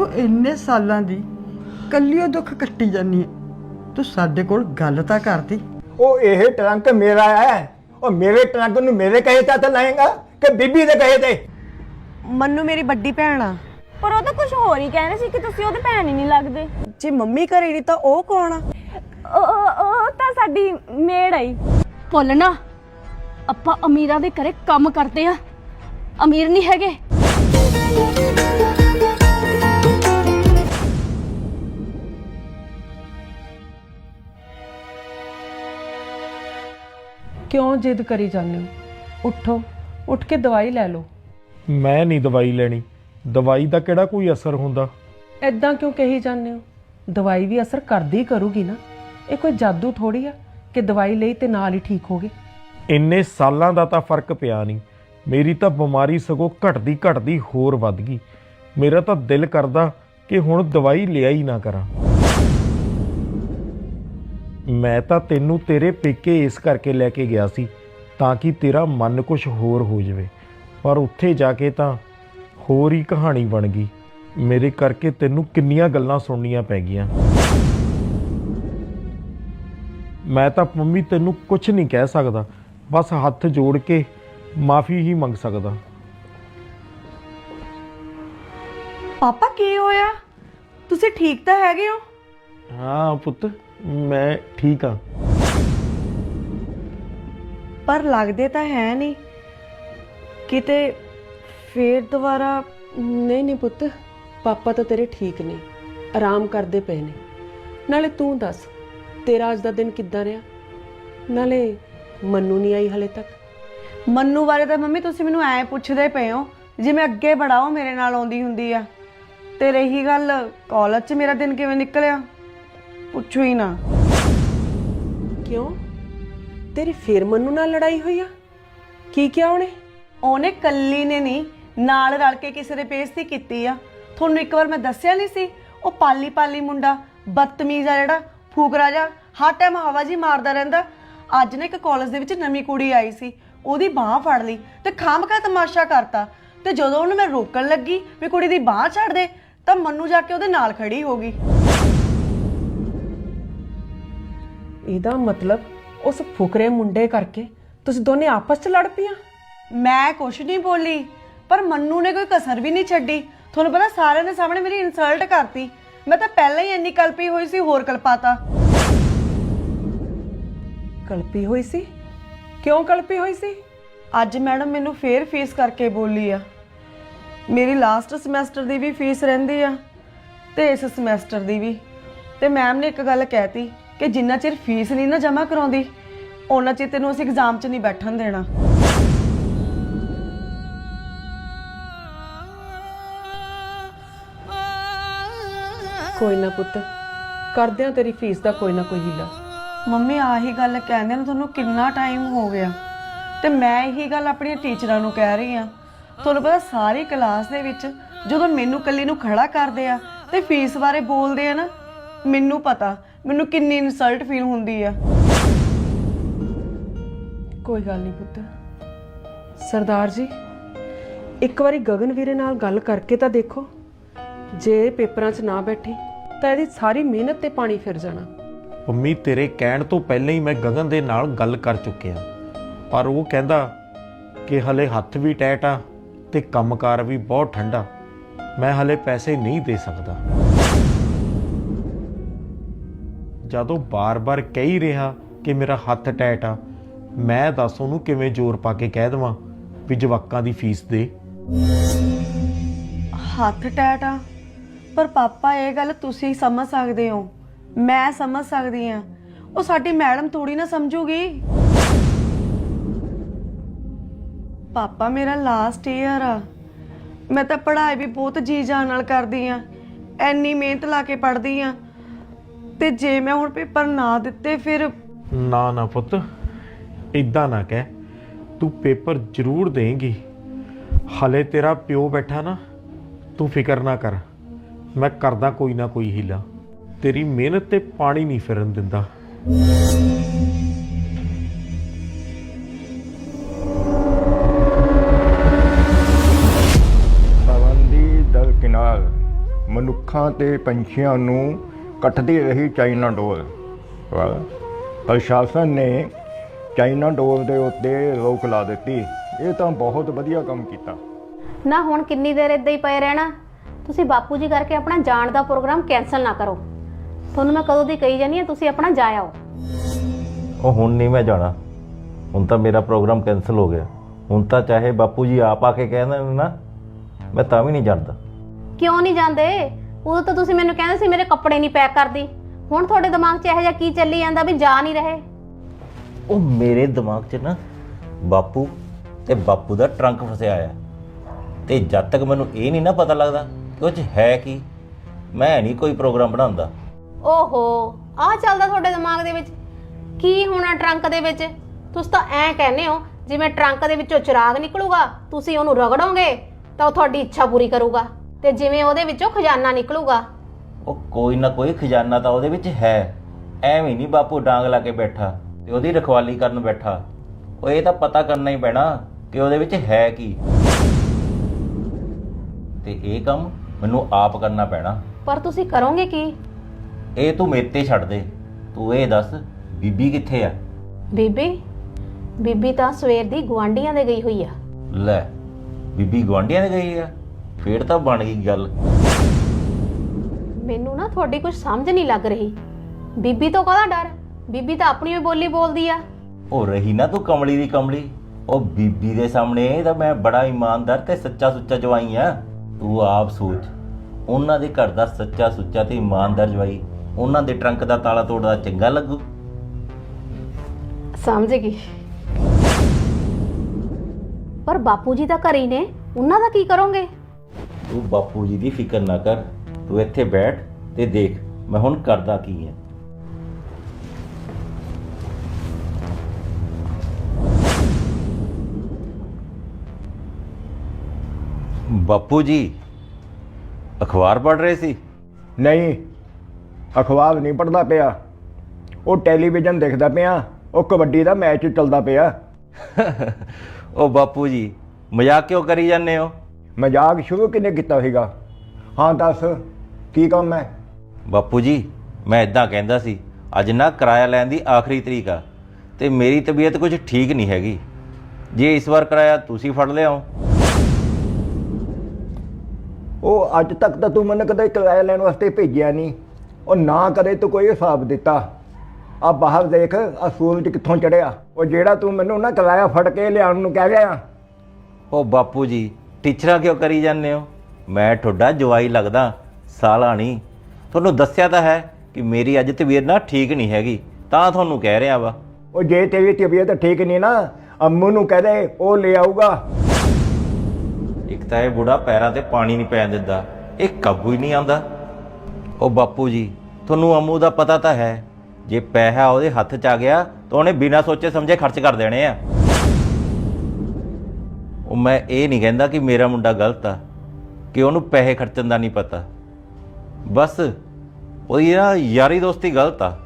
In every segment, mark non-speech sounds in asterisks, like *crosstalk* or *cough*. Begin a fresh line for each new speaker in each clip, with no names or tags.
ਤੂੰ ਇੰਨੇ ਸਾਲਾਂ ਦੀ ਕੱਲੀ ਉਹ ਦੁੱਖ ਕੱਟੀ ਜਾਨੀ ਹੈ ਤੂੰ ਸਾਡੇ ਕੋਲ ਗੱਲ ਤਾਂ ਕਰਦੀ
ਉਹ ਇਹ ਟਰੰਕ ਮੇਰਾ ਹੈ ਉਹ ਮੇਰੇ ਟਰੰਕ ਨੂੰ ਮੇਰੇ ਕਹੇ ਤਾਂ ਤਾਂ ਲਾਏਗਾ ਕਿ ਬੀਬੀ ਦੇ ਕਹੇ ਤੇ?
ਮੰਨੂ ਮੇਰੀ ਵੱਡੀ ਭੈਣ ਆ।
ਪਰ ਉਹ ਤਾਂ ਕੁਝ ਹੋਰ ਹੀ ਕਹਿੰਦੇ ਸੀ ਕਿ ਤੁਸੀਂ ਉਹਦੇ ਭੈਣ ਹੀ ਨਹੀਂ ਲੱਗਦੇ।
ਜੇ ਮੰਮੀ ਘਰੇ ਨਹੀਂ ਤਾਂ ਉਹ ਕੌਣ ਆ?
ਉਹ ਉਹ- ਉਹ ਤਾਂ ਸਾਡੀ ਮੇੜ ਆਈ
ਭੁੱਲ ਨਾ। ਆਪਾਂ ਅਮੀਰਾਂ ਦੇ ਘਰੇ ਕੰਮ ਕਰਦੇ ਆ। ਅਮੀਰ ਨਹੀਂ ਹੈਗੇ।
ਕਿਉਂ ਜਿੱਦ ਕਰੀ ਜਾਂਦੇ ਹੋ? ਉੱਠੋ ਉੱਠ ਕੇ ਦਵਾਈ ਲੈ ਲਓ।
ਮੈਂ ਨਹੀਂ ਦਵਾਈ ਲੈਣੀ। ਦਵਾਈ ਦਾ ਕਿਹੜਾ ਕੋਈ ਅਸਰ ਹੁੰਦਾ?
ਐਦਾਂ ਕਿਉਂ ਕਹੀ ਜਾਂਦੇ ਹੋ? ਦਵਾਈ ਵੀ ਅਸਰ ਕਰਦੀ ਕਰੂਗੀ ਨਾ। ਇਹ ਕੋਈ ਜਾਦੂ ਥੋੜੀ ਆ ਕਿ ਦਵਾਈ ਲਈ ਤੇ ਨਾਲ ਹੀ ਠੀਕ ਹੋਗੇ
ਇੰਨੇ ਸਾਲਾਂ ਦਾ ਤਾਂ ਫ਼ਰਕ ਪਿਆ ਨਹੀਂ। ਮੇਰੀ ਤਾਂ ਬਿਮਾਰੀ ਸਗੋਂ ਘਟਦੀ ਘਟਦੀ ਹੋਰ ਵੱਧ ਗਈ। ਮੇਰਾ ਤਾਂ ਦਿਲ ਕਰਦਾ ਕਿ ਹੁਣ ਦਵਾਈ ਲਿਆ ਹੀ ਨਾ ਕਰਾਂ। ਮੈਂ ਤਾਂ ਤੈਨੂੰ ਤੇਰੇ ਪੇਕੇ ਇਸ ਕਰਕੇ ਲੈ ਕੇ ਗਿਆ ਸੀ ਤਾਂ ਕਿ ਤੇਰਾ ਮਨ ਕੁਝ ਹੋਰ ਹੋ ਜਾਵੇ। ਪਰ ਉੱਥੇ ਜਾ ਕੇ ਤਾਂ ਹੋਰ ਹੀ ਕਹਾਣੀ ਬਣ ਗਈ। ਮੇਰੇ ਕਰਕੇ ਤੈਨੂੰ ਕਿੰਨੀਆਂ ਗੱਲਾਂ ਸੁਣਨੀਆਂ ਪੈ ਗਈਆਂ। ਮੈਂ ਤਾਂ ਮੰਮੀ ਤੈਨੂੰ ਕੁਝ ਨਹੀਂ ਕਹਿ ਸਕਦਾ ਬਸ ਹੱਥ ਜੋੜ ਕੇ ਮਾਫੀ ਹੀ ਮੰਗ ਸਕਦਾ।
ਪਾਪਾ ਕੀ ਹੋਇਆ? ਤੁਸੀਂ ਠੀਕ ਤਾਂ ਹੈਗੇ ਹੋ?
ਹਾਂ ਪੁੱਤ। ਮੈਂ ਠੀਕ ਹਾਂ।
ਪਰ ਲੱਗਦੇ ਤਾਂ ਹੈ ਨਹੀਂ। ਕਿਤੇ ਫੇਰ ਦੁਬਾਰਾ
ਨਹੀਂ ਨਹੀਂ ਪੁੱਤ ਪਾਪਾ ਤਾਂ ਤੇਰੇ ਠੀਕ ਨੇ ਆਰਾਮ ਕਰਦੇ ਪਏ ਨੇ। ਨਾਲੇ ਤੂੰ ਦੱਸ ਤੇਰਾ ਅੱਜ ਦਾ ਦਿਨ ਕਿੱਦਾਂ ਰਿਹਾ? ਨਾਲੇ ਮੰਨੂ ਨਹੀਂ ਆਈ ਹਲੇ ਤੱਕ।
ਮੰਨੂ ਬਾਰੇ ਤਾਂ ਮੰਮੀ ਤੁਸੀਂ ਮੈਨੂੰ ਐ ਪੁੱਛਦੇ ਪਏ ਹੋ ਜਿਵੇਂ ਅੱਗੇ ਬੜਾ ਉਹ ਮੇਰੇ ਨਾਲ ਆਉਂਦੀ ਹੁੰਦੀ ਆ। ਤੇ ਰਹੀ ਗੱਲ ਕਾਲਜ 'ਚ ਮੇਰਾ ਦਿਨ ਕਿਵੇਂ ਨਿਕਲਿਆ? ਪੁੱਛੋ ਹੀ ਨਾ।
ਕਿਉਂ? ਤੇਰੀ ਫੇਰ ਮੰਨੂ ਨਾਲ ਲੜਾਈ ਹੋਈ ਆ? ਕੀ ਕਿਹਾ ਉਹਨੇ?
ਉਹਨੇ ਕੱਲੀ ਨੇ ਨਹੀਂ ਨਾਲ ਰਲ ਕੇ ਕਿਸੇ ਦੇ ਬੇਇੱਜ਼ਤੀ ਕੀਤੀ ਆ। ਤੁਹਾਨੂੰ ਇੱਕ ਵਾਰ ਮੈਂ ਦੱਸਿਆ ਨਹੀਂ ਸੀ? ਉਹ ਪਾਲੀ ਪਾਲੀ ਮੁੰਡਾ, ਬਦਤਮੀਜ਼ ਆ ਜਿਹੜਾ ਫੂਕਰਾ ਜਾ ਹਰ ਟਾਈਮ ਹਵਾ ਜੀ ਮਾਰਦਾ ਰਹਿੰਦਾ। ਅੱਜ ਨੇ ਇੱਕ ਕਾਲਜ ਦੇ ਵਿੱਚ ਨਵੀਂ ਕੁੜੀ ਆਈ ਸੀ, ਉਹਦੀ ਬਾਹ ਫੜ ਲਈ ਤੇ ਖਾਮਕਾ ਤਮਾਸ਼ਾ ਕਰਤਾ। ਤੇ ਜਦੋਂ ਉਹਨੂੰ ਮੈਂ ਰੋਕਣ ਲੱਗੀ ਵੀ ਕੁੜੀ ਦੀ ਬਾਹ ਛੱਡ ਦੇ, ਤਾਂ ਮੰਨੂ ਜਾ ਕੇ ਉਹਦੇ ਨਾਲ ਖੜੀ ਹੋ ਗਈ।
ਇਹਦਾ ਮਤਲਬ ਉਸ ਫੁਕਰੇ ਮੁੰਡੇ ਕਰਕੇ ਤੁਸੀਂ ਦੋਨੇ ਆਪਸ 'ਚ ਲੜ ਪਈਆਂ?
ਮੈਂ ਕੁਛ ਨਹੀਂ ਬੋਲੀ ਪਰ ਮੰਨੂ ਨੇ ਕੋਈ ਕਸਰ ਵੀ ਨਹੀਂ ਛੱਡੀ। ਤੁਹਾਨੂੰ ਪਤਾ ਸਾਰਿਆਂ ਦੇ ਸਾਹਮਣੇ ਮੇਰੀ ਇਨਸਲਟ ਕਰਤੀ। ਮੈਂ ਤਾਂ ਪਹਿਲਾਂ ਹੀ ਇੰਨੀ ਕਲਪੀ ਹੋਈ ਸੀ ਹੋਰ ਕਲਪਾਤਾ।
ਕਲਪੀ ਹੋਈ ਸੀ? ਕਿਉਂ ਕਲਪੀ ਹੋਈ ਸੀ?
ਅੱਜ ਮੈਡਮ ਮੈਨੂੰ ਫੇਰ ਫੀਸ ਕਰਕੇ ਬੋਲੀ ਆ। ਮੇਰੀ ਲਾਸਟ ਸਮੈਸਟਰ ਦੀ ਵੀ ਫੀਸ ਰਹਿੰਦੀ ਆ ਤੇ ਇਸ ਸਮੈਸਟਰ ਦੀ ਵੀ। ਤੇ ਮੈਮ ਨੇ ਇੱਕ ਗੱਲ ਕਹਿਤੀ ਕਿ ਜਿੰਨਾ ਚਿਰ ਫੀਸ ਨਹੀਂ ਨਾ ਜਮ੍ਹਾਂ ਕਰਾਉਂਦੀ ਉਹਨਾਂ ਚਿਰ ਤੈਨੂੰ ਅਸੀਂ ਐਗਜ਼ਾਮ 'ਚ ਨਹੀਂ ਬੈਠਣ ਦੇਣਾ।
ਕੋਈ ਨਾ ਪੁੱਤ ਕਰਦੇ ਆ ਤੇਰੀ ਫੀਸ ਦਾ ਕੋਈ ਨਾ ਕੋਈ ਹੀਲਾ।
ਮੰਮੀ ਆਹੀ ਗੱਲ ਕਹਿੰਦੇ ਨੇ ਤੁਹਾਨੂੰ ਕਿੰਨਾ ਟਾਈਮ ਹੋ ਗਿਆ। ਤੇ ਮੈਂ ਇਹੀ ਗੱਲ ਆਪਣੀਆਂ ਟੀਚਰਾਂ ਨੂੰ ਕਹਿ ਰਹੀ ਆ ਤੁਹਾਨੂੰ ਪਤਾ ਸਾਰੀ ਕਲਾਸ ਦੇ ਵਿੱਚ ਜਦੋਂ ਮੈਨੂੰ ਕੱਲੀ ਨੂੰ ਖੜਾ ਕਰਦੇ ਆ ਤੇ ਫੀਸ ਬਾਰੇ ਬੋਲਦੇ ਆ ਨਾ ਮੈਨੂੰ ਪਤਾ। ਮੈਨੂੰ ਕਿੰਨੀ ਇਨਸਲਟ ਫੀਲ ਹੁੰਦੀ ਆ।
ਕੋਈ ਗੱਲ ਨਹੀਂ ਪੁੱਤ। ਸਰਦਾਰ ਜੀ ਇੱਕ ਵਾਰੀ ਗਗਨ ਵੀਰੇ ਨਾਲ ਗੱਲ ਕਰਕੇ ਤਾਂ ਦੇਖੋ। ਜੇ ਇਹ ਪੇਪਰਾਂ 'ਚ ਨਾ ਬੈਠੀ ਤਾਂ ਇਹਦੀ ਸਾਰੀ ਮਿਹਨਤ ਤੇ ਪਾਣੀ ਫਿਰ ਜਾਣਾ।
ਮੰਮੀ ਤੇਰੇ ਕਹਿਣ ਤੋਂ ਪਹਿਲਾਂ ਹੀ ਮੈਂ ਗਗਨ ਦੇ ਨਾਲ ਗੱਲ ਕਰ ਚੁੱਕਿਆ। ਪਰ ਉਹ ਕਹਿੰਦਾ ਕਿ ਹਲੇ ਹੱਥ ਵੀ ਟੈਟ ਆ ਤੇ ਕੰਮਕਾਰ ਵੀ ਬਹੁਤ ਠੰਡਾ। ਮੈਂ ਹਲੇ ਪੈਸੇ ਨਹੀਂ ਦੇ ਸਕਦਾ। ਜਦੋਂ ਬਾਰ-ਬਾਰ ਕਹਿ ਹੀ ਰਿਹਾ ਕਿ ਮੇਰਾ ਹੱਥ ਟੈਟ ਆ, ਮੈਂ ਦੱਸ ਉਹਨੂੰ ਕਿਵੇਂ ਜ਼ੋਰ ਪਾ ਕੇ ਕਹਿ ਦਵਾਂ ਵੀ ਜਵਾਕਾਂ ਦੀ ਫੀਸ ਦੇ।
ਹੱਥ ਟੈਟ ਆ? ਪਰ ਪਾਪਾ, ਇਹ ਗੱਲ ਤੁਸੀਂ ਸਮਝ ਸਕਦੇ ਹੋ। ਮੈਂ ਸਮਝ ਸਕਦੀ ਆ ਉਹ ਸਾਡੀ ਮੈਡਮ ਥੋੜੀ ਨਾ ਸਮਝੂਗੀ। ਪਾਪਾ, ਮੇਰਾ ਲਾਸਟ ਈਅਰ ਆ। ਮੈਂ ਤਾਂ ਪੜ੍ਹਾਈ ਵੀ ਬਹੁਤ ਜੀ ਜਾਨ ਨਾਲ ਕਰਦੀ ਆ ਐਨੀ ਮਿਹਨਤ ਲਾ ਕੇ ਪੜ੍ਹਦੀ ਆ ਤੇ ਜੇ ਮੈਂ ਹੁਣ ਪੇਪਰ ਨਾ ਦਿੱਤੇ ਫਿਰ
ਨਾ ਨਾ ਪੁੱਤ। ਇਦਾਂ ਨਾ ਕਹਿ। ਤੂੰ ਪੇਪਰ ਜ਼ਰੂਰ ਦੇਂਗੀ। ਹਲੇ ਤੇਰਾ ਪਿਓ ਬੈਠਾ ਨਾ ਤੂੰ ਫਿਕਰ ਨਾ ਕਰ। ਮੈਂ ਕਰਦਾ ਕੋਈ ਨਾ ਕੋਈ ਹੀਲਾ। ਤੇਰੀ ਮਿਹਨਤ ਤੇ ਪਾਣੀ ਨਹੀਂ ਫਿਰਨ ਦਿੰਦਾ।
ਪਾਬੰਦੀ ਦਲ ਕਿਨਾਲ। ਮਨੁੱਖਾਂ ਤੇ ਪੰਛੀਆਂ ਨੂੰ ਕੱਟਦੀ ਰਹੀ ਚਾਈਨਾ ਡੋਰ। ਪਰ ਪ੍ਰਸ਼ਾਸਨ ਨੇ ਚਾਈਨਾ ਡੋਰ ਦੇ ਉੱਤੇ ਰੋਕ ਲਾ ਦਿੱਤੀ। ਇਹ ਤਾਂ ਬਹੁਤ ਵਧੀਆ ਕੰਮ ਕੀਤਾ।
ਨਾ ਹੁਣ ਕਿੰਨੀ ਦੇਰ ਇਦਾਂ ਹੀ ਪਏ ਰਹਿਣਾ? ਤੁਸੀਂ ਬਾਪੂ ਜੀ ਕਰਕੇ ਆਪਣਾ ਜਾਣ ਦਾ ਪ੍ਰੋਗਰਾਮ ਕੈਨਸਲ ਨਾ ਕਰੋ। ਤੁਹਾਨੂੰ ਮੈਂ ਕਦੋਂ ਦੀ ਕਹੀ ਜਾਨੀ ਆ ਤੁਸੀਂ ਆਪਣਾ ਜਾ ਆਓ।
ਉਹ ਹੁਣ ਨਹੀਂ ਮੈਂ ਜਾਣਾ। ਹੁਣ ਤਾਂ ਮੇਰਾ ਪ੍ਰੋਗਰਾਮ ਕੈਨਸਲ ਹੋ ਗਿਆ। ਹੁਣ ਤਾਂ ਚਾਹੇ ਬਾਪੂ ਜੀ ਆਪ ਆ ਕੇ ਕਹਿ ਦੇਣ ਨਾ ਮੈਂ ਤਾਂ ਵੀ ਨਹੀਂ ਜਾਂਦਾ।
ਕਿਉਂ ਨਹੀਂ ਜਾਂਦੇ? ਉਦੋਂ ਤਾਂ ਤੁਸੀਂ ਮੈਨੂੰ ਕਹਿੰਦੇ ਸੀ ਮੇਰੇ ਕੱਪੜੇ ਨਹੀਂ ਪੈਕ ਕਰਦੀ। ਹੁਣ ਤੁਹਾਡੇ ਦਿਮਾਗ 'ਚ ਇਹੋ ਜਿਹਾ ਕੀ ਚੱਲੀ ਜਾਂਦਾ ਵੀ ਜਾ ਨਹੀਂ ਰਹੇ?
ਉਹ ਮੇਰੇ ਦਿਮਾਗ 'ਚ ਨਾ ਬਾਪੂ ਤੇ ਬਾਪੂ ਦਾ ਟਰੰਕ ਫਸਿਆ ਆ ਤੇ ਜਦ ਤੱਕ ਮੈਨੂੰ ਇਹ ਨਹੀਂ ਨਾ ਪਤਾ ਲੱਗਦਾ ਕਿ ਉਹ 'ਚ ਹੈ ਕੀ ਮੈਂ ਨਹੀਂ ਕੋਈ ਪ੍ਰੋਗਰਾਮ ਬਣਾਉਂਦਾ।
ਓਹੋ ਆਹ ਚੱਲਦਾ ਤੁਹਾਡੇ ਦਿਮਾਗ ਦੇ ਵਿੱਚ? ਕੀ ਹੋਣਾ ਟਰੰਕ ਦੇ ਵਿੱਚ? ਤੁਸੀਂ ਤਾਂ ਐਂ ਕਹਿੰਦੇ ਹੋ ਜਿਵੇਂ ਟਰੰਕ ਦੇ ਵਿੱਚੋਂ ਚਿਰਾਗ ਨਿਕਲੂਗਾ ਤੁਸੀਂ ਉਹਨੂੰ ਰਗੜੋਗੇ ਤਾਂ ਉਹ ਤੁਹਾਡੀ ਇੱਛਾ ਪੂਰੀ ਕਰੂਗਾ। ਤੇ ਜਿਵੇਂ ਉਹਦੇ ਵਿੱਚੋਂ ਖਜ਼ਾਨਾ ਨਿਕਲੂਗਾ।
ਉਹ ਕੋਈ ਨਾ ਕੋਈ ਖਜ਼ਾਨਾ ਤਾਂ ਉਹਦੇ ਵਿੱਚ ਹੈ। ਐਵੇਂ ਨਹੀਂ ਬਾਪੂ ਡਾਂਗ ਲਾ ਕੇ ਬੈਠਾ ਤੇ ਉਹਦੀ ਰਖਵਾਲੀ ਕਰਨ ਬੈਠਾ। ਉਹ ਇਹ ਤਾਂ ਪਤਾ ਕਰਨਾ ਹੀ ਪੈਣਾ ਕਿ ਉਹਦੇ ਵਿੱਚ ਹੈ ਕੀ। ਤੇ ਇਹ ਕੰਮ ਮੈਨੂੰ ਆਪ ਕਰਨਾ ਪੈਣਾ।
ਪਰ ਤੁਸੀਂ ਕਰੋਗੇ ਕੀ?
ਇਹ ਤੂੰ ਮੇਰੇ ਤੇ ਛੱਡ ਦੇ। ਤੂੰ ਇਹ ਦੱਸ ਬੀਬੀ ਕਿੱਥੇ ਆ?
ਬੀਬੀ ਬੀਬੀ ਤਾਂ ਸਵੇਰ ਦੀ ਗਵਾਂਡੀਆਂ ਦੇ ਗਈ ਹੋਈ ਆ।
ਲੈ ਬੀਬੀ ਗਵਾਂਢੀਆਂ ਦੇ ਗਈ ਆ? ਫੇਰ ਤਾਂ ਬਣ ਗਈ ਗੱਲ।
ਮੈਨੂੰ ਨਾ ਤੁਹਾਡੀ ਕੁਝ ਸਮਝ ਨਹੀਂ ਲੱਗ ਰਹੀ। ਬੀਬੀ ਤੋਂ ਕਾਹਦਾ ਡਰ? ਬੀਬੀ ਤਾਂ ਆਪਣੀ ਹੀ ਬੋਲੀ ਬੋਲਦੀ ਆ।
ਉਹ ਰਹੀ ਨਾ ਤੂੰ ਕਮਲੀ ਦੀ ਕਮਲੀ। ਉਹ ਬੀਬੀ ਦੇ ਸਾਹਮਣੇ ਤਾਂ ਮੈਂ ਬੜਾ ਇਮਾਨਦਾਰ ਤੇ ਸੱਚਾ ਸੁੱਚਾ ਜਵਾਈ ਆ। ਤੂੰ ਆਪ ਸੋਚ। ਉਹਨਾਂ ਦੇ ਘਰ ਦਾ ਸੱਚਾ ਸੁੱਚਾ ਤੇ ਇਮਾਨਦਾਰ ਜਵਾਈ ਉਹਨਾਂ ਦੇ ਟਰੰਕ ਦਾ ਤਾਲਾ ਤੋੜਦਾ ਚੰਗਾ ਲੱਗੂ।
ਸਮਝ ਗਈ। ਪਰ ਬਾਪੂ ਜੀ ਤਾਂ ਘਰੇ ਹੀ ਨੇ। ਉਹਨਾਂ ਦਾ ਕੀ ਕਰੋਗੇ?
ਤੂੰ ਬਾਪੂ ਜੀ ਦੀ ਫਿਕਰ ਨਾ ਕਰ ਤੂੰ ਇੱਥੇ ਬੈਠ ਤੇ ਦੇਖ ਮੈਂ ਹੁਣ ਕਰਦਾ ਕੀ ਹੈ ਬਾਪੂ ਜੀ ਅਖਬਾਰ ਪੜ੍ਹ ਰਹੇ ਸੀ?
ਨਹੀਂ ਅਖਬਾਰ ਨਹੀਂ ਪੜਦਾ ਪਿਆ। ਉਹ ਟੈਲੀਵਿਜ਼ਨ ਦੇਖਦਾ ਪਿਆ ਉਹ ਕਬੱਡੀ ਦਾ ਮੈਚ ਚੱਲਦਾ ਪਿਆ। *laughs*
ਉਹ ਬਾਪੂ ਜੀ ਮਜ਼ਾਕ ਕਿਉਂ ਕਰੀ ਜਾਂਦੇ ਹੋ?
ਮਜ਼ਾਕ ਸ਼ੁਰੂ ਕਿਨੇ ਕੀਤਾ ਸੀਗਾ? ਹਾਂ ਦੱਸ ਕੀ ਕੰਮ ਹੈ?
ਬਾਪੂ ਜੀ ਮੈਂ ਇਦਾਂ ਕਹਿੰਦਾ ਸੀ ਅੱਜ ਨਾ ਕਿਰਾਇਆ ਲੈਣ ਦੀ ਆਖਰੀ ਤਰੀਕ ਆ ਤੇ ਮੇਰੀ ਤਬੀਅਤ ਕੁਝ ਠੀਕ ਨਹੀਂ ਹੈਗੀ। ਜੇ ਇਸ ਵਾਰ ਕਿਰਾਇਆ ਤੁਸੀਂ ਫੜ ਲਿਆਓ।
ਉਹ ਅੱਜ ਤੱਕ ਤਾਂ ਤੂੰ ਮੈਨੂੰ ਕਦੇ ਕਿਰਾਇਆ ਲੈਣ ਵਾਸਤੇ ਭੇਜਿਆ ਨਹੀਂ। ਉਹ ਨਾ ਕਦੇ ਤੂੰ ਕੋਈ ਹਿਸਾਬ ਦਿੱਤਾ। ਆ ਬਾਹਰ ਦੇਖ ਆ ਸੂਰਜ ਕਿੱਥੋਂ ਚੜਿਆ ਉਹ ਜਿਹੜਾ ਤੂੰ ਮੈਨੂੰ ਨਾ ਕਿਰਾਇਆ ਫੜ ਕੇ ਲਿਆਉਣ ਨੂੰ ਕਹਿ ਰਿਹਾ।
ਉਹ ਬਾਪੂ ਜੀ ਟੀਚਰਾਂ ਕਿਉਂ ਕਰੀ ਜਾਂਦੇ ਹੋ? ਮੈਂ ਤੁਹਾਡਾ ਜਵਾਈ ਲੱਗਦਾ ਸਾਲਾ ਨਹੀਂ। ਤੁਹਾਨੂੰ ਦੱਸਿਆ ਤਾਂ ਹੈ ਕਿ ਮੇਰੀ ਅੱਜ ਤਬੀਅਤ ਨਾ ਠੀਕ ਨਹੀਂ ਹੈਗੀ ਤਾਂ ਤੁਹਾਨੂੰ ਕਹਿ ਰਿਹਾ ਵਾ।
ਉਹ ਜੇ ਤੇਰੀ ਤਬੀਅਤ ਠੀਕ ਨਹੀਂ ਨਾ ਅੰਮੂ ਨੂੰ ਕਹਿ ਦੇ ਉਹ ਲੈ ਆਊਗਾ।
ਇੱਕ ਤਾਂ ਇਹ ਬੁੜਾ ਪੈਰਾਂ ਤੇ ਪਾਣੀ ਨਹੀਂ ਪੈਣ ਦਿੰਦਾ ਇਹ ਕਾਬੂ ਹੀ ਨਹੀਂ ਆਉਂਦਾ। ਉਹ ਬਾਪੂ ਜੀ ਤੁਹਾਨੂੰ ਅਮੂ ਦਾ ਪਤਾ ਤਾਂ ਹੈ ਜੇ ਪੈਸਾ ਉਹਦੇ ਹੱਥ 'ਚ ਆ ਗਿਆ ਤਾਂ ਉਹਨੇ ਬਿਨਾਂ ਸੋਚੇ ਸਮਝੇ ਖਰਚ ਕਰ ਦੇਣੇ ਆ। ਉਹ ਮੈਂ ਇਹ ਨਹੀਂ ਕਹਿੰਦਾ ਕਿ ਮੇਰਾ ਮੁੰਡਾ ਗਲਤ ਆ ਕਿ ਉਹਨੂੰ ਪੈਸੇ ਖਰਚਣ ਦਾ ਨਹੀਂ ਪਤਾ। ਬਸ ਉਹਦੀ ਨਾ ਯਾਰੀ ਦੋਸਤੀ ਗਲਤ ਆ।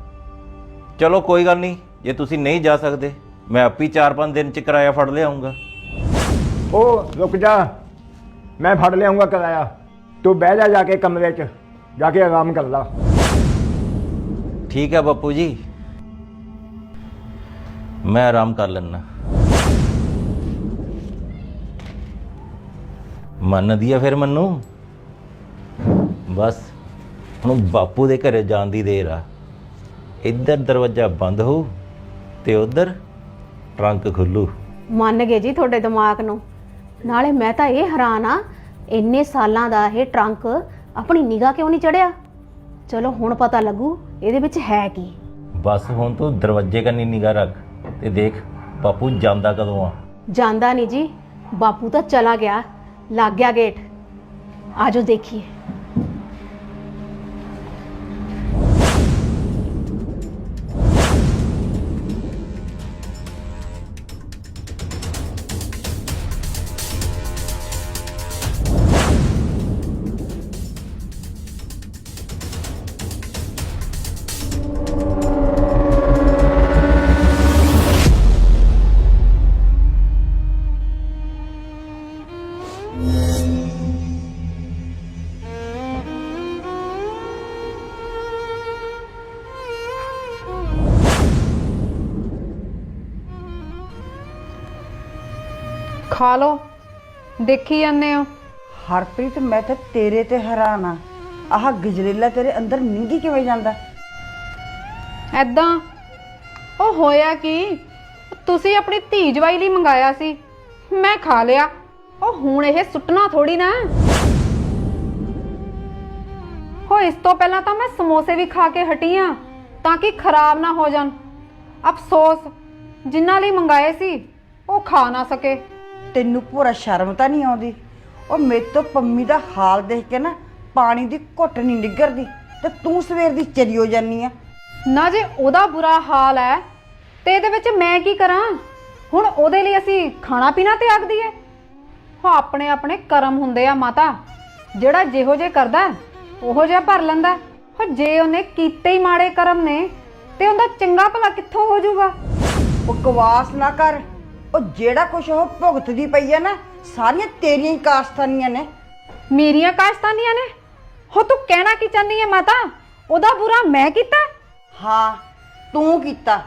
ਚਲੋ ਕੋਈ ਗੱਲ ਨਹੀਂ ਜੇ ਤੁਸੀਂ ਨਹੀਂ ਜਾ ਸਕਦੇ ਮੈਂ ਆਪੀ 4-5 ਦਿਨ ਚ ਕਿਰਾਇਆ ਫੜ ਲਿਆਉਂਗਾ
ਉਹ ਰੁਕ ਜਾ। ਮੈਂ ਫੜ ਲਿਆਉਂਗਾ ਕਿਰਾਇਆ। ਤੂੰ ਬਹਿ ਜਾ ਜਾ ਕੇ ਕਮਰੇ 'ਚ ਜਾ ਕੇ ਆਰਾਮ ਕਰ ਲਾ।
ਠੀਕ ਹੈ ਬਾਪੂ ਜੀ। ਮੈਂ ਆਰਾਮ ਕਰ ਲੈਣਾ ਮੰਨਦੀ ਆ ਫਿਰ ਮੈਨੂੰ? ਬਸ ਹੁਣ ਬਾਪੂ ਦੇ ਘਰੇ ਜਾਣ ਦੀ ਦੇਰ ਆ। ਇੱਧਰ ਦਰਵਾਜ਼ਾ ਬੰਦ ਹੋ ਤੇ ਉਧਰ ਟਰੰਕ ਖੁੱਲੂ।
ਮੰਨ ਗਏ ਜੀ ਤੁਹਾਡੇ ਦਿਮਾਗ ਨੂੰ। ਨਾਲੇ ਮੈਂ ਤਾਂ ਇਹ ਹੈਰਾਨ ਆ ਇੰਨੇ ਸਾਲਾਂ ਦਾ ਇਹ ਟਰੰਕ ਆਪਣੀ ਨਿਗਾਹ ਕਿਉਂ ਨਹੀਂ ਚੜਿਆ? ਚਲੋ ਹੁਣ ਪਤਾ ਲੱਗੂ ਇਹਦੇ ਵਿੱਚ ਹੈ ਕੀ।
ਬਸ ਹੁਣ ਤੂੰ ਦਰਵਾਜ਼ੇ ਕੰਨੀ ਨਿਗਾਹ ਰੱਖ ਤੇ ਦੇਖ ਬਾਪੂ ਜਾਂਦਾ ਕਦੋਂ ਆ?
ਜਾਂਦਾ ਨਹੀਂ ਜੀ ਬਾਪੂ ਤਾਂ ਚਲਾ ਗਿਆ। ਲੱਗ ਗਿਆ ਗੇਟ ਆਜੋ ਦੇਖੀਏ।
ਖਾ ਲਓ। ਦੇਖੀ ਜਾਂਦੇ ਹੋ।
ਹਰਪ੍ਰੀਤ ਮੈਂ ਤਾਂ ਤੇਰੇ ਤੇ ਹੈਰਾਨ ਆ। ਆਹ ਗਜਰੇਲਾ ਤੇਰੇ ਅੰਦਰ ਨਿੰਗੀ ਕਿਵੇਂ ਜਾਂਦਾ?
ਐਦਾਂ ਉਹ ਹੋਇਆ ਕੀ? ਤੁਸੀਂ ਆਪਣੀ ਧੀ ਜਵਾਈ ਲਈ ਮੰਗਾਇਆ ਸੀ। ਮੈਂ ਖਾ ਲਿਆ। ਉਹ ਹੁਣ ਇਹ ਸੁੱਟਣਾ ਥੋੜੀ ਨਾ। ਹੋ ਇਸ ਤੋਂ ਪਹਿਲਾਂ ਤਾਂ ਮੈਂ ਸਮੋਸੇ ਵੀ ਖਾ ਕੇ ਹਟੀ ਆਂ ਤਾਂ ਕਿ ਖਰਾਬ ਨਾ ਹੋ ਜਾਣ। ਅਫਸੋਸ ਜਿਨ੍ਹਾਂ ਲਈ ਮੰਗਾਏ ਸੀ ਉਹ ਖਾ ਨਾ ਸਕੇ।
ਤੈਨੂੰ ਪੂਰਾ ਸ਼ਰਮ ਤਾਂ ਨਹੀਂ ਆਉਂਦੀ? ਉਹ ਮੇਰੇ ਤੋਂ ਪੰਮੀ ਦਾ ਹਾਲ ਦੇਖ ਕੇ ਨਾ ਪਾਣੀ ਦੀ ਘੁੱਟ ਨਹੀਂ ਨਿੱਗਰਦੀ ਤੇ ਤੂੰ ਸਵੇਰ ਦੀ ਚਰੀ ਹੋ ਜਾਨੀ ਆ।
ਨਾ ਜੇ ਉਹਦਾ ਬੁਰਾ ਹਾਲ ਹੈ ਤੇ ਇਹਦੇ ਵਿੱਚ ਮੈਂ ਕੀ ਕਰਾਂ? ਹੁਣ ਉਹਦੇ ਲਈ ਅਸੀਂ ਖਾਣਾ ਪੀਣਾ ਤਿਆਗ ਦਈਏ ਹੋ ਆਪਣੇ ਆਪਣੇ ਕਰਮ ਹੁੰਦੇ ਆ ਮਾਤਾ। ਜਿਹੜਾ ਜਿਹੋ ਜੇ ਕਰਦਾ ਉਹੋ ਜਿਹਾ ਭਰ ਲੈਂਦਾ। ਹੋ ਜੇ ਉਹਨੇ ਕੀਤੇ ਹੀ ਮਾੜੇ ਕਰਮ ਨੇ ਤੇ ਉਹਦਾ ਚੰਗਾ ਭਲਾ ਕਿੱਥੋਂ ਹੋ ਜਾਊਗਾ?
ਬਕਵਾਸ ਨਾ ਕਰ। ਉਹ ਜਿਹੜਾ ਕੁਛ ਉਹ ਭੁਗਤਦੀ ਪਈ ਆ ਨਾ ਸਾਰੀਆਂ ਤੇਰੀਆਂ ਹੀ ਕਾਸਤਾਨੀਆਂ ਨੇ।
ਮੇਰੀਆਂ ਕਾਸ਼ਤਾਨੀਆਂ ਨੇ? ਹੋ ਤੂੰ ਕਹਿਣਾ ਕੀ ਚਾਹੁੰਦੀ ਹੈ ਮਾਤਾ? ਉਹਦਾ ਬੁਰਾ ਮੈਂ ਕੀਤਾ?
ਹਾਂ ਤੂੰ ਕੀਤਾ।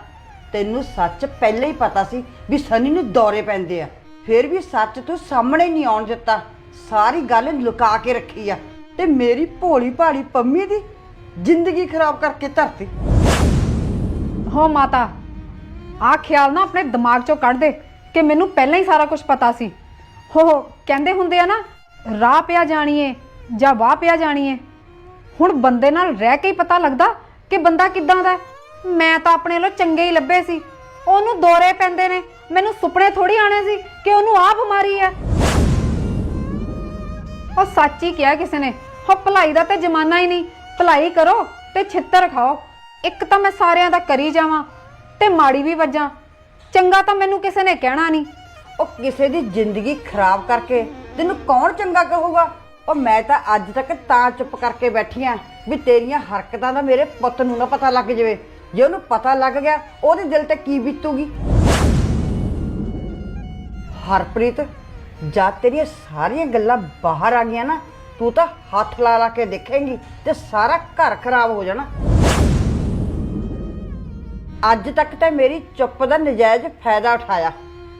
ਤੈਨੂੰ ਸੱਚ ਪਹਿਲਾਂ ਹੀ ਪਤਾ ਸੀ ਵੀ ਸਨੀ ਨੂੰ ਦੌਰੇ ਪੈਂਦੇ ਆ। ਫਿਰ ਵੀ ਸੱਚ ਤੂੰ ਸਾਹਮਣੇ ਨਹੀਂ ਆਉਣ ਦਿੱਤਾ। ਸਾਰੀ ਗੱਲ ਲੁਕਾ ਕੇ ਰੱਖੀ ਆ। ਤੇ ਮੇਰੀ ਭੋਲੀ ਭਾਲੀ ਪੰਮੀ ਦੀ ਜ਼ਿੰਦਗੀ ਖਰਾਬ ਕਰਕੇ ਧਰਤੀ।
ਹੋ ਮਾਤਾ ਆ ਖਿਆਲ ਨਾ ਆਪਣੇ ਦਿਮਾਗ ਚੋਂ ਕੱਢ ਦੇ। ਕਿ ਮੈਨੂੰ ਪਹਿਲਾਂ ਹੀ ਸਾਰਾ ਕੁਝ ਪਤਾ ਸੀ। ਹੋ ਹੋ, ਕਹਿੰਦੇ ਹੁੰਦੇ ਆ ਨਾ, ਰਾਹ ਪਿਆ ਜਾਣੀਏ ਜਾਂ ਵਾਹ ਪਿਆ ਜਾਣੀਏ। ਹੁਣ ਬੰਦੇ ਨਾਲ ਰਹਿ ਕੇ ਹੀ ਪਤਾ ਲੱਗਦਾ ਕਿ ਬੰਦਾ ਕਿੱਦਾਂ ਦਾ ਹੈ। ਮੈਂ ਤਾਂ ਆਪਣੇ ਵੱਲੋਂ ਚੰਗੇ ਹੀ ਲੱਭੇ ਸੀ। ਉਹਨੂੰ ਦੌਰੇ ਪੈਂਦੇ ਨੇ। ਮੈਨੂੰ ਸੁਪਨੇ ਥੋੜੀ ਆਣੇ ਸੀ ਕਿ ਉਹਨੂੰ ਆਹ ਬਿਮਾਰੀ ਹੈ। ਉਹ ਸੱਚ ਹੀ ਕਿਹਾ ਕਿਸੇ ਨੇ ਹੋ ਭਲਾਈ ਦਾ ਤੇ ਜ਼ਮਾਨਾ ਹੀ ਨਹੀਂ। ਭਲਾਈ ਕਰੋ ਤੇ ਛਿੱਤਰ ਖਾਓ। ਇੱਕ ਤਾਂ ਮੈਂ ਸਾਰਿਆਂ ਦਾ ਕਰੀ ਜਾਵਾਂ ਤੇ ਮਾੜੀ ਵੀ ਵੱਜਾਂ। ਚੰਗਾ ਤਾਂ ਮੈਨੂੰ ਕਿਸੇ ਨੇ ਕਹਿਣਾ ਨਹੀਂ।
ਉਹ ਕਿਸੇ ਦੀ ਜ਼ਿੰਦਗੀ ਖਰਾਬ ਕਰਕੇ ਤੈਨੂੰ ਕੌਣ ਚੰਗਾ ਕਹੂਗਾ? ਉਹ ਮੈਂ ਤਾਂ ਅੱਜ ਤੱਕ ਤਾਂ ਚੁੱਪ ਕਰਕੇ ਬੈਠੀ ਆਂ ਵੀ ਤੇਰੀਆਂ ਹਰਕਤਾਂ ਦਾ ਮੇਰੇ ਪੁੱਤ ਨੂੰ ਨਾ ਪਤਾ ਲੱਗ ਜਾਵੇ। ਜੇ ਉਹਨੂੰ ਪਤਾ ਲੱਗ ਗਿਆ, ਉਹਦੇ ਦਿਲ ਤੇ ਕੀ ਬੀਤੂਗੀ? ਹਰਪ੍ਰੀਤ, ਜਦ ਤੇਰੀਆਂ ਸਾਰੀਆਂ ਗੱਲਾਂ ਬਾਹਰ ਆ ਗਈਆਂ ਨਾ, ਤੂੰ ਤਾਂ ਹੱਥ ਲਾ ਲਾ ਕੇ ਦੇਖੇਂਗੀ ਤੇ ਸਾਰਾ ਘਰ ਖਰਾਬ ਹੋ ਜਾਣਾ। ਅੱਜ ਤੱਕ ਤਾਂ ਮੇਰੀ ਚੁੱਪ ਦਾ ਨਜਾਇਜ਼ ਫਾਇਦਾ ਉਠਾਇਆ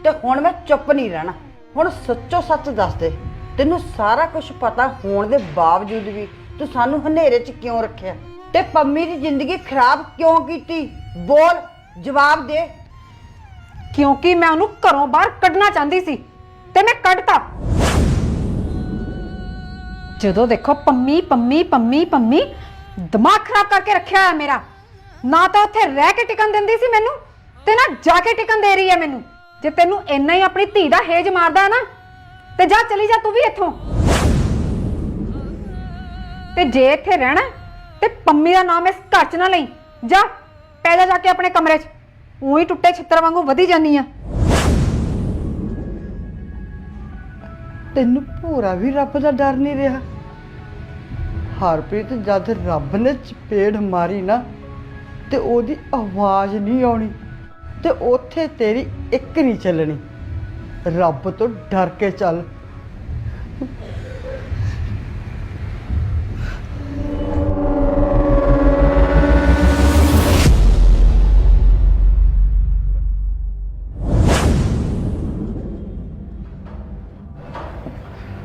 ਤੇ ਹੁਣ ਮੈਂ ਚੁੱਪ ਨਹੀਂ ਰਹਿਣਾ। ਹੁਣ ਸੱਚੋ ਸੱਚ ਦੱਸ ਦੇ, ਤੈਨੂੰ ਸਾਰਾ ਕੁਝ ਪਤਾ ਹੋਣ ਦੇ ਬਾਵਜੂਦ ਵੀ ਤੂੰ ਸਾਨੂੰ ਹਨੇਰੇ 'ਚ ਕਿਉਂ ਰੱਖਿਆ? ਤੇ ਪੰਮੀ ਦੀ ਜ਼ਿੰਦਗੀ ਖਰਾਬ ਕਿਉਂ ਕੀਤੀ? ਬੋਲ, ਜਵਾਬ ਦੇ।
ਕਿਉਂਕਿ ਮੈਂ ਉਹਨੂੰ ਘਰੋਂ ਬਾਹਰ ਕੱਢਣਾ ਚਾਹੁੰਦੀ ਸੀ ਤੇ ਮੈਂ ਕੱਢਤਾ। ਜਦੋਂ ਦੇਖੋ ਪੰਮੀ ਪੰਮੀ ਪੰਮੀ ਪੰਮੀ, ਦਿਮਾਗ ਖਰਾਬ ਕਰਕੇ ਰੱਖਿਆ ਹੋਇਆ ਮੇਰਾ। ਨਾ ਤਾਂ ਉੱਥੇ ਰਹਿ ਕੇ ਟਿਕਣ ਦਿੰਦੀ ਸੀ ਮੈਨੂੰ ਤੇ ਨਾ ਜਾ ਕੇ ਟਿਕਣ ਦੇ ਰਹੀ ਹੈ ਮੈਨੂੰ। ਜੇ ਤੈਨੂੰ ਇੰਨਾ ਹੀ ਆਪਣੀ ਧੀ ਦਾ ਹੇਜ ਮਾਰਦਾ ਹੈ ਨਾ, ਤੇ ਜਾ ਚਲੀ ਜਾ ਤੂੰ ਵੀ ਇੱਥੋਂ। ਤੇ ਜੇ ਇੱਥੇ ਰਹਿਣਾ, ਤੇ ਪੰਮੀ ਦਾ ਨਾਮ ਇਸ ਘਰ 'ਚ ਨਾ ਲਈ। ਜਾ, ਪੈ ਜਾ ਕੇ ਆਪਣੇ ਕਮਰੇ 'ਚ। ਉਹੀ ਟੁੱਟੇ ਛਿੱਤਰ ਵਾਂਗੂ ਵਧੀ ਜਾਨੀ ਆ।
ਤੈਨੂੰ ਪੂਰਾ ਵੀ ਰੱਬ ਦਾ ਡਰ ਨਹੀਂ ਰਿਹਾ? ਹਰਪ੍ਰੀਤ ਜਦ ਰੱਬ ਨੇ ਚਪੇੜ ਮਾਰੀ ਨਾ ਤੇ ਉਹਦੀ ਆਵਾਜ਼ ਨਹੀਂ ਆਉਣੀ ਤੇ ਉੱਥੇ ਤੇਰੀ ਇੱਕ ਨਹੀਂ ਚੱਲਣੀ। ਰੱਬ ਤੋਂ ਡਰ ਕੇ ਚੱਲ।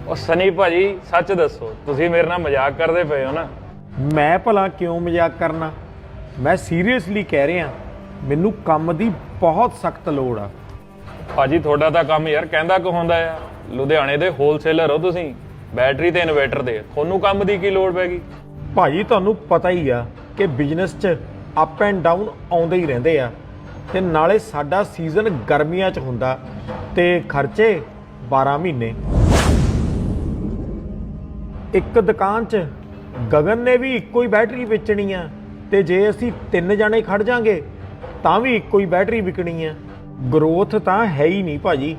ਉਹ ਸਨੀ ਭਾਜੀ ਸੱਚ ਦੱਸੋ ਤੁਸੀਂ ਮੇਰੇ ਨਾਲ ਮਜ਼ਾਕ ਕਰਦੇ ਪਏ ਹੋ ਨਾ?
ਮੈਂ ਭਲਾ ਕਿਉਂ ਮਜ਼ਾਕ ਕਰਨਾ? ਮੈਂ ਸੀਰੀਅਸਲੀ ਕਹਿ ਰਿਹਾ ਮੈਨੂੰ ਕੰਮ ਦੀ ਬਹੁਤ ਸਖਤ ਲੋੜ ਆ।
ਭਾਜੀ ਤੁਹਾਡਾ ਤਾਂ ਕੰਮ ਯਾਰ ਕਹਿੰਦਾ ਕੁ ਹੁੰਦਾ ਆ? ਲੁਧਿਆਣੇ ਦੇ ਹੋਲਸੇਲਰ ਹੋ ਤੁਸੀਂ ਬੈਟਰੀ ਤੇ ਇਨਵਰਟਰ ਦੇ। ਤੁਹਾਨੂੰ ਕੰਮ ਦੀ ਕੀ ਲੋੜ ਪੈ ਗਈ?
ਭਾਜੀ ਤੁਹਾਨੂੰ ਪਤਾ ਹੀ ਆ ਕਿ ਬਿਜ਼ਨਸ 'ਚ ਅਪ ਐਂਡ ਡਾਊਨ ਆਉਂਦੇ ਹੀ ਰਹਿੰਦੇ ਆ ਤੇ ਨਾਲੇ ਸਾਡਾ ਸੀਜ਼ਨ ਗਰਮੀਆਂ 'ਚ ਹੁੰਦਾ ਤੇ ਖਰਚੇ 12 ਮਹੀਨੇ। ਇੱਕ ਦੁਕਾਨ 'ਚ ਗਗਨ ਨੇ ਵੀ ਇੱਕੋ ਹੀ ਬੈਟਰੀ ਵੇਚਣੀ ਆ। ਤੇ ਜੇ ਅਸੀਂ ਤਿੰਨ ਜਾਣੇ ਖੜ ਜਾਾਂਗੇ, ਤਾਂ ਵੀ ਇੱਕੋ ਹੀ ਬੈਟਰੀ ਵਿਕਣੀ ਆ। ਗਰੋਥ ਤਾਂ ਹੈ ਹੀ ਨਹੀਂ ਭਾਜੀ।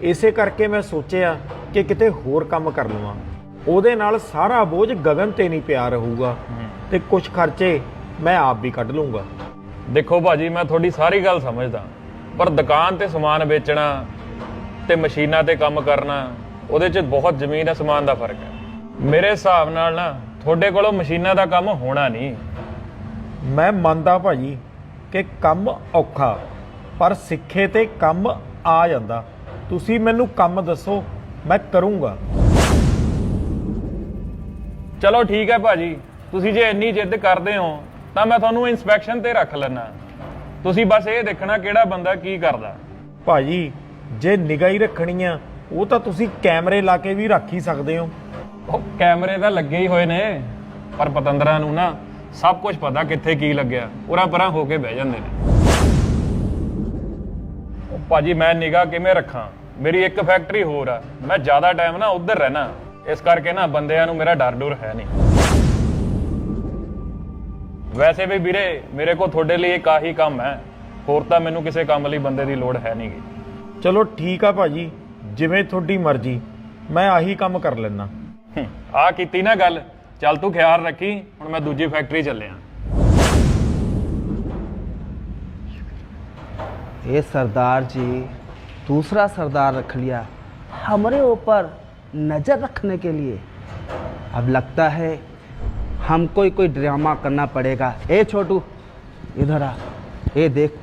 ਇਸੇ ਕਰਕੇ ਮੈਂ ਸੋਚਿਆ ਕਿ ਕਿਤੇ ਹੋਰ ਕੰਮ ਕਰ ਲਵਾਂ। ਉਹਦੇ ਨਾਲ ਸਾਰਾ ਬੋਝ ਗਗਨ ਤੇ ਨਹੀਂ ਪਿਆ ਰਹੂਗਾ। ਤੇ ਕੁਝ ਖਰਚੇ ਮੈਂ ਆਪ ਵੀ ਕੱਢ ਲੂੰਗਾ।
ਦੇਖੋ ਭਾਜੀ, ਮੈਂ ਤੁਹਾਡੀ ਸਾਰੀ ਗੱਲ ਸਮਝਦਾ। ਪਰ ਦੁਕਾਨ ਤੇ ਸਮਾਨ ਵੇਚਣਾ ਤੇ ਮਸ਼ੀਨਾਂ ਤੇ ਕੰਮ ਕਰਨਾ, ਉਹਦੇ 'ਚ ਬਹੁਤ ਜ਼ਮੀਨ ਅਸਮਾਨ ਦਾ ਫ਼ਰਕ ਹੈ। ਮੇਰੇ ਹਿਸਾਬ ਨਾਲ ਨਾ, ਤੁਹਾਡੇ ਕੋਲੋਂ ਮਸ਼ੀਨਾਂ ਦਾ ਕੰਮ ਹੋਣਾ ਨਹੀਂ।
ਮੈਂ ਮੰਨਦਾ ਭਾਜੀ ਕਿ ਕੰਮ ਔਖਾ ਪਰ ਸਿੱਖੇ ਤੇ ਕੰਮ ਆ ਜਾਂਦਾ। ਤੁਸੀਂ ਮੈਨੂੰ ਕੰਮ ਦੱਸੋ ਮੈਂ ਕਰੂੰਗਾ।
ਚਲੋ ਠੀਕ ਹੈ ਭਾਜੀ। ਤੁਸੀਂ ਜੇ ਇੰਨੀ ਜਿੱਦ ਕਰਦੇ ਹੋ ਤਾਂ ਮੈਂ ਤੁਹਾਨੂੰ ਇਨਸਪੈਕਸ਼ਨ ਤੇ ਰੱਖ ਲੈਣਾ ਤੁਸੀਂ ਬਸ ਇਹ ਦੇਖਣਾ ਕਿਹੜਾ ਬੰਦਾ ਕੀ ਕਰਦਾ।
ਭਾਜੀ ਜੇ ਨਿਗਾਹ ਹੀ ਰੱਖਣੀ ਆ ਉਹ ਤਾਂ ਤੁਸੀਂ ਕੈਮਰੇ ਲਾ ਕੇ ਵੀ ਰੱਖ ਹੀ ਸਕਦੇ ਹੋ।
ਉਹ ਕੈਮਰੇ ਤਾਂ ਲੱਗੇ ਹੀ ਹੋਏ ਨੇ ਪਰ ਪਤੰਦਰਾਂ ਨੂੰ ਨਾ ਸਭ ਕੁਝ ਪਤਾ ਕਿੱਥੇ ਕੀ ਲੱਗਿਆ। ਉਰਾਂ ਪਰਾਂ ਹੋ ਕੇ ਬਹਿ ਜਾਂਦੇ ਨੇ। ਉਹ ਭਾਜੀ ਮੈਂ ਨਿਗਾਹ ਕਿਵੇਂ ਰੱਖਾਂ? ਮੇਰੀ ਇੱਕ ਫੈਕਟਰੀ ਹੋਰ ਆ। ਮੈਂ ਜ਼ਿਆਦਾ ਟਾਈਮ ਨਾ ਉੱਧਰ ਰਹਿਣਾ। ਇਸ ਕਰਕੇ ਨਾ ਬੰਦਿਆਂ ਨੂੰ ਮੇਰਾ ਡਰ ਡਰ ਹੈ ਨਹੀਂ। ਵੈਸੇ ਵੀ ਵੀਰੇ ਮੇਰੇ ਕੋਲ ਤੁਹਾਡੇ ਲਈ ਇੱਕ ਆਹੀ ਕੰਮ ਹੈ। ਹੋਰ ਤਾਂ ਮੈਨੂੰ ਕਿਸੇ ਕੰਮ ਲਈ ਬੰਦੇ ਦੀ ਲੋੜ ਹੈ ਨਹੀਂਗੀ।
ਚਲੋ ਠੀਕ ਆ ਭਾਜੀ। ਜਿਵੇਂ ਤੁਹਾਡੀ ਮਰਜ਼ੀ। ਮੈਂ ਆਹੀ ਕੰਮ ਕਰ ਲੈਣਾ
ਆ ਕੀਤੀ ਨਾ ਗੱਲ। ਚੱਲ ਤੂੰ ਖਿਆਲ ਰੱਖੀ ਹੁਣ ਮੈਂ ਦੂਜੀ ਫੈਕਟਰੀ ਚੱਲਿਆ
ये सरदार जी दूसरा सरदार रख लिया हमारे ऊपर नज़र रखने के लिए अब लगता है हमको ही कोई ड्रामा करना पड़ेगा ए छोटू इधर आ ये देख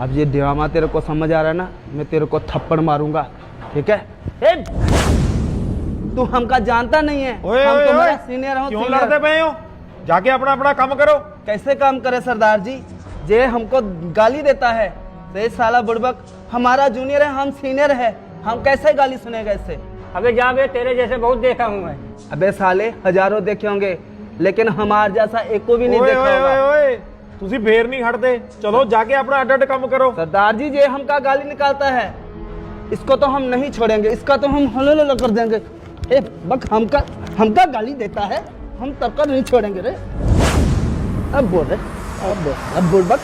अब ये ड्रामा तेरे को समझ आ रहा है ना मैं तेरे को थप्पड़ मारूंगा ठीक है ए तू हमका जानता नहीं है
ਓਏ
हम
ਓਏ
तुम्हारा
ਓਏ
सीनियर हो
ਕਿਉਂ
senior।
ਲੜਦੇ ਪਏ ਹੋ ਜਾ ਕੇ ਆਪਣਾ ਆਪਣਾ ਕੰਮ ਕਰੋ
कैसे काम करे सरदार जी जे हमको गाली देता है तो ये साला बुड़बक हमारा जूनियर है हम सीनियर है हम कैसे गाली सुनेगा इससे
अबे जा बे तेरे जैसे बहुत देखा हूँ मैं
अबे साले हजारों देखे होंगे लेकिन हमार जैसा एक को भी नहीं
ਓਏ
देखा
ਓਏ ਓਏ
होगा
ਓਏ ਤੁਸੀਂ ਫੇਰ ਨਹੀਂ ਹਟਦੇ ਚਲੋ ਜਾ ਕੇ ਆਪਣਾ ਅੱਡ ਅੱਡ ਕੰਮ ਕਰੋ
सरदार जी जे हमका गाली निकालता है इसको तो हम नहीं छोड़ेंगे इसका तो हम हलो हलो कर देंगे ए बक हमका हमका गाली देता है हम तब का नहीं छोड़ेंगे रे अब बोल रहे अब बोल अब बोल बक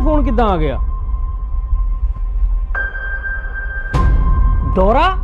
ਫੋਨ ਕਿੱਦਾਂ ਆ ਗਿਆ? ਦੌਰਾ